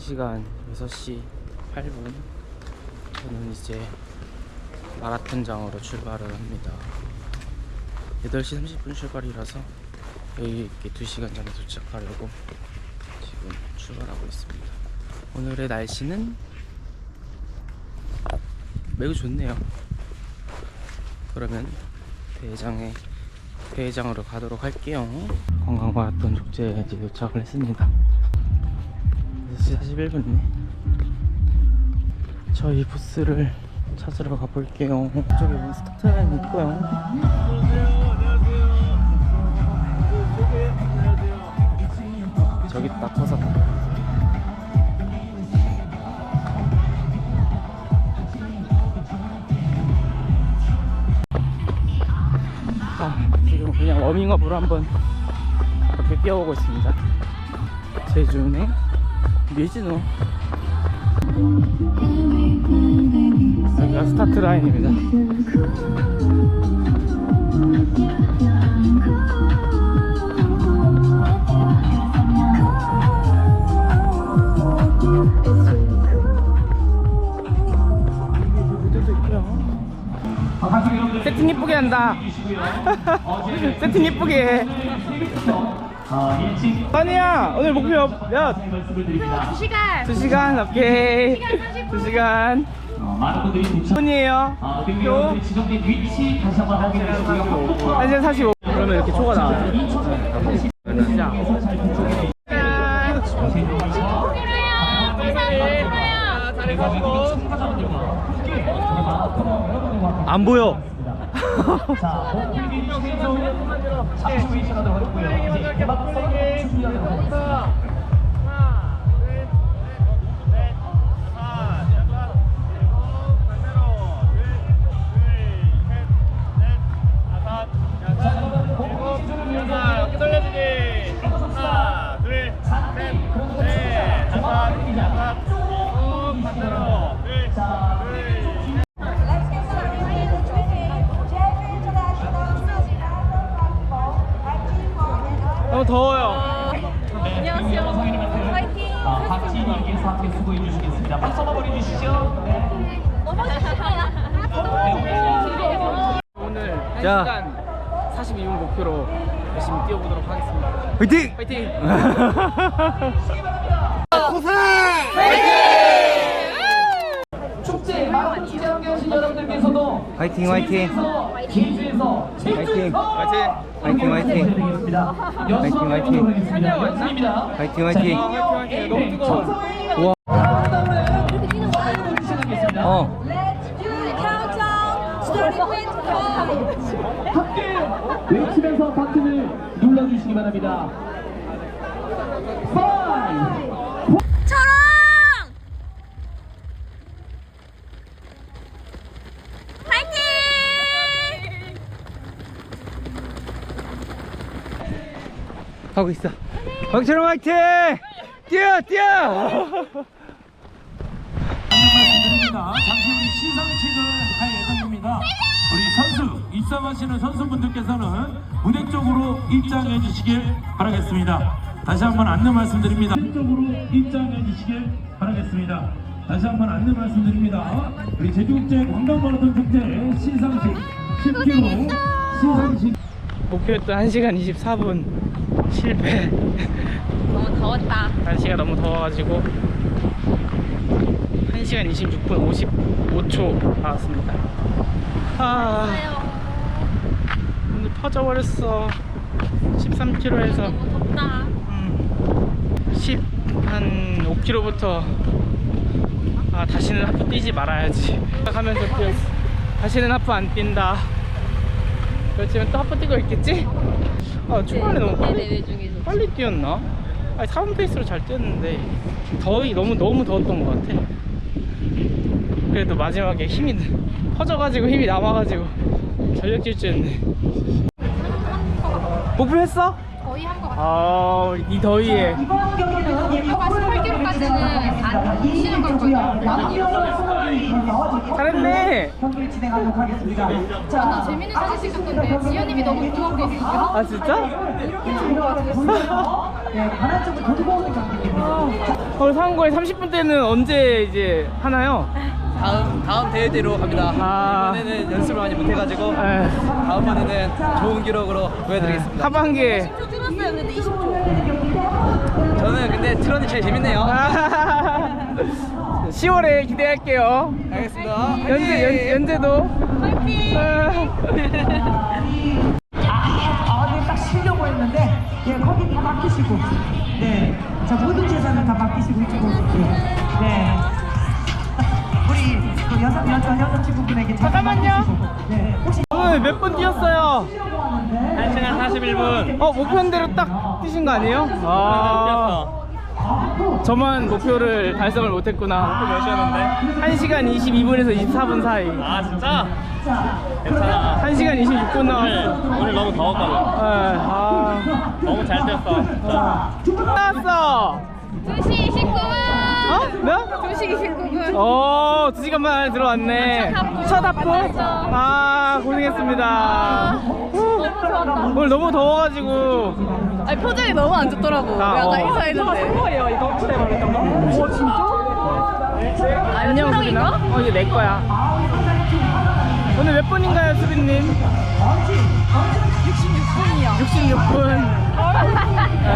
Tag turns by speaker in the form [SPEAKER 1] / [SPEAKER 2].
[SPEAKER 1] 시간 6시 8분. 저는 이제 마라톤장으로 출발을 합니다. 8시 30분 출발이라서 여유 있게 2시간 전에 도착하려고 지금 출발하고 있습니다. 오늘의 날씨는 매우 좋네요. 그러면 대회장에 대회장으로 가도록 할게요. 관광마라톤 축제에 이제 도착을 했습니다 6시 41분이네. 저희 부스를 찾으러 가볼게요. 저기 뭐 스타트 라인 있고요. 저기 딱 커서 아, 지금 그냥 워밍업으로 한번 이렇게 뛰어오고 있습니다. 제주은행 미즈노 여기가 스타트 라인입니다. 세팅 예쁘게 한다. 세팅 예쁘게 해 선이야 오늘 목표 몇?
[SPEAKER 2] 2시간.
[SPEAKER 1] 2시간? 오케이. 2시간
[SPEAKER 3] 많은 분들이 도착.
[SPEAKER 1] 분이에요?
[SPEAKER 3] 아, 경기장들이 지정된 위치 다시 한번 확인해 주시고요.
[SPEAKER 1] 1시간 45 그러면 이렇게 초가 나와요. 시작 안 보여
[SPEAKER 3] 자, 신청 잠시 후 시작하도록 하고요. 이제 개막 준비하도록 하겠습니다.
[SPEAKER 1] 너무 더워요
[SPEAKER 4] 안녕하세요. 파이팅.
[SPEAKER 3] 아, 박진희께서 함께 수고해 주시겠습니다. 박수 한번 보내주시죠. 네.
[SPEAKER 1] 오늘 자. 1시간 42분 목표로 열심히 뛰어보도록 하겠습니다
[SPEAKER 5] 화이팅!
[SPEAKER 1] 화이팅!
[SPEAKER 3] 축제 마라톤 함께하신 여러분들께서도
[SPEAKER 5] 화이팅, 화이팅! 화이팅!
[SPEAKER 1] 화이팅!
[SPEAKER 5] 화이팅, 화이팅! 화이팅, 화이팅! 화이팅, 화이팅!
[SPEAKER 1] 아, 화이팅 화이팅 너무 뜨거워.
[SPEAKER 3] 시작하겠습니다.
[SPEAKER 5] 어.
[SPEAKER 3] 함께 외치면서 버튼을 눌러주시기 바랍니다.
[SPEAKER 5] 하고 있어. 박철호 화이팅! 뛰어, 뛰어!
[SPEAKER 6] 잠시 후 시상식을 할 예정입니다. 우리 선수 입상하시는 선수분들께서는 무대 쪽으로 입장해 주시길 바라겠습니다. 다시 한번 안내 말씀드립니다. 무대 쪽으로 입장해 주시길 바라겠습니다. 다시 한번 안내 말씀드립니다. 우리 제주국제 관광마라톤 축제 시상식 10km 시상식
[SPEAKER 1] 목표였던 1시간 24분 실패.
[SPEAKER 2] 너무 더웠다.
[SPEAKER 1] 날씨가 너무 더워가지고 1시간 26분 55초 나왔습니다. 아. 오늘 퍼져버렸어. 13km에서
[SPEAKER 2] 너무 덥다.
[SPEAKER 1] 10한 5km부터 아 다시는 하프 뛰지 말아야지. 하면서 뛰었어. 다시는 하프 안 뛴다. 그렇지만 또 하프 뛰고 있겠지? 아 초반에 너무 빨리
[SPEAKER 2] 대회 중에서
[SPEAKER 1] 빨리 뛰었나? 아니 3분 페이스로 잘 뛰었는데 더위 너무 너무 더웠던 것 같아 그래도 마지막에 힘이 퍼져가지고 힘이 남아가지고 전력 질주했네 목표 했어?
[SPEAKER 2] 거의 한것 같아요.
[SPEAKER 1] 아, 이 더위에.
[SPEAKER 4] 이번 경기는 예,
[SPEAKER 2] 이거 18km까지는
[SPEAKER 1] 잘했네.
[SPEAKER 4] 경기를 진행하도록 하겠습니다.
[SPEAKER 2] 나
[SPEAKER 4] 자,
[SPEAKER 2] 재밌는 사진 찍었던데 지연님이 너무 고맙게 있어요.
[SPEAKER 1] 아, 진짜?
[SPEAKER 4] 네, 반환 쪽을 돌고 오는 경기입니다.
[SPEAKER 1] 오늘 상고의 30분 때는 언제 이제 하나요?
[SPEAKER 7] 다음 다음 대회대로 갑니다.
[SPEAKER 1] 아.
[SPEAKER 7] 이번에는 연습을 많이 못해가지고
[SPEAKER 1] 네.
[SPEAKER 7] 다음번에는 좋은 기록으로 보여드리겠습니다.
[SPEAKER 1] 하반기에.
[SPEAKER 7] 저는 근데 트런이 제일 재밌네요.
[SPEAKER 1] 10월에 기대할게요.
[SPEAKER 7] 알겠습니다.
[SPEAKER 1] 연재, 연, 연재도.
[SPEAKER 4] 아, 네, 딱 쉬려고 했는데, 예, 거기 다 맡기시고, 네. 자, 모든 재산을 다 맡기시고 이쪽으로 오세요. 네. 우리 그 여성, 여자, 여자친구분에게
[SPEAKER 1] 잠깐만요.
[SPEAKER 4] 네. 혹시
[SPEAKER 1] 오늘 몇 분 뛰었어요?
[SPEAKER 8] 1시간 41분.
[SPEAKER 1] 어, 목표대로 딱 뛰신 거 아니에요? 아. 저만 목표를 달성을 못했구나.
[SPEAKER 8] 몇 시였는데?
[SPEAKER 1] 1시간 22분에서 24분 사이.
[SPEAKER 8] 아, 진짜? 괜찮아.
[SPEAKER 1] 1시간 26분
[SPEAKER 8] 오늘,
[SPEAKER 1] 나왔어.
[SPEAKER 8] 오늘 너무 더웠거든.
[SPEAKER 1] 아.
[SPEAKER 8] 너무 잘 뛰었어.
[SPEAKER 1] 나왔어.
[SPEAKER 2] 2시 29분.
[SPEAKER 1] 어? 몇?
[SPEAKER 2] 2시 29분.
[SPEAKER 1] 어, 두 시간 만에 들어왔네.
[SPEAKER 2] 첫 하프.
[SPEAKER 1] 첫?
[SPEAKER 2] 끝났어.
[SPEAKER 1] 아, 고생했습니다. 오늘 너무 더워가지고.
[SPEAKER 2] 아니 표정이 너무 안 좋더라고.
[SPEAKER 1] 아, 어.
[SPEAKER 2] 인사했는데.
[SPEAKER 1] 거예요, 이거 그때 말했던 거. 오, 진짜? 안녕, 수빈아. 어, 이게 내 거야. 오늘 몇 분인가요, 수빈님? 66분이요. 66분.